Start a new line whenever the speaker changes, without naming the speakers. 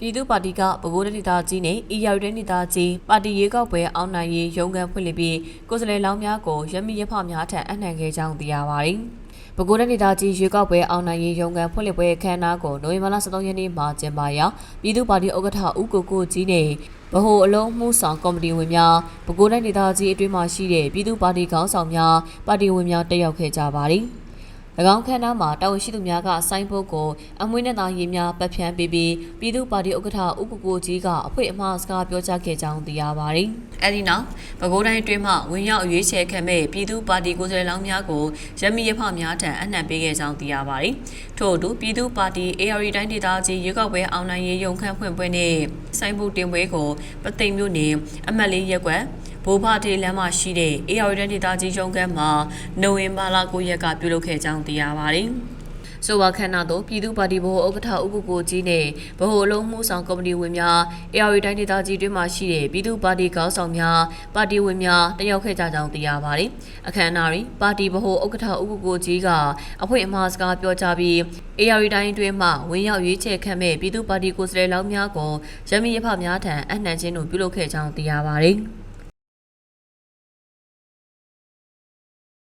ပြည်သူ့ပါတီကပဲခူးဒေသကြီးနဲ့အီယာရီဒေသကြီးပါတီရေးကောက်ပွဲအောင်နိုင်ရေးရုံးခန်းဖွင့်လှစ်ပြီးကိုယ်စားလှယ်လောင်းများကိုရမီရဖများထံအနှံခဲ့ကြောင်းသိရပါတယ်။ပဲခူးဒေသကြီးရွေးကောက်ပွဲအောင်နိုင်ရေးရုံးခန်းဖွင့်လှစ်ပွဲအခမ်းအနားကိုနိုဝင်ဘာလ13ရက်နေ့မှာကျင်းပရာပြည်သူ့ပါတီဥက္ကဋ္ဌဦးကိုကိုကြီးနဲ့ဗဟိုအလုံးမှုဆောင်ကော်မတီဝင်များပဲခူးဒေသကြီးအတွင်းမှာရှိတဲ့ပြည်သူ့ပါတီခေါင်းဆောင်များပါတီဝင်များတက်ရောက်ခဲ့ကြပါတယ်။၎ င်းခန်းသားမှာတာဝန်ရှိသူများကဆိုင်းဘုတ်ကိုအမွေးနဲ့သားရေးများပတ်ဖြန်းပေးပြီးပြည်သူ့ပါတီဥက္ကဋ္ဌဥပကိုကြီးကအဖွင့်အမှားစကားပြောကြားခဲ့ကြောင်းသိရပါတယ်။အဲဒီနောက်ပဲခူးတိုင်းအတွင်းမှဝင်ရောက်ရွေးချယ်ခံမဲ့ပြည်သူ့ပါတီကိုယ်စားလှယ်လောင်းများကိုရမီရဖများထံအနှံပေးခဲ့ကြောင်းသိရပါတယ်။ထို့အတူပြည်သူ့ပါတီ AR တိုင်းဒေသကြီးရွေးကောက်ပွဲအောင်နိုင်ရေးရုံခန့်ဖွင့်ပွဲနဲ့ဆိုင်းဘုတ်တင်ပွဲကိုပသိမ်မြို့နယ်အမတ်လေးရက်ကွက် ဘိုးဘတေးလမ်းမှာရှိတဲ့ AR တန်းဒေသကြီးရုံးခန်းမှာနိုဝင်ဘာလ9ရက်ကပြုလုပ်ခဲ့ကြောင်းသိရပါတယ်။ဆိုပါခန္ဓာတို့ပြည်သူ့ပါတီဘိုဥက္ကဋ္ဌဥပကိုကြီးနဲ့ဗဟိုအလုံးမှုဆောင်ကော်မတီဝင်များ AR တိုင်းဒေသကြီးတွင်မှရှိတဲ့ပြည်သူ့ပါတီခေါင်းဆောင်များပါတီဝင်များတက်ရောက်ခဲ့ကြကြောင်းသိရပါတယ်။အခမ်းအနားတွင်ပါတီဗဟိုဥက္ကဋ္ဌဥပကိုကြီးကအဖွင့်အမှားစကားပြောကြားပြီး AR တိုင်းတွင်မှဝင်ရောက်ရွေးချယ်ခံမဲ့ပြည်သူ့ပါတီကိုယ်စားလှယ်လောင်းများကိုရမီရဖများထံအနှံ့ချင်းတို့ပြုလုပ်ခဲ့ကြောင်းသိရပါတယ်။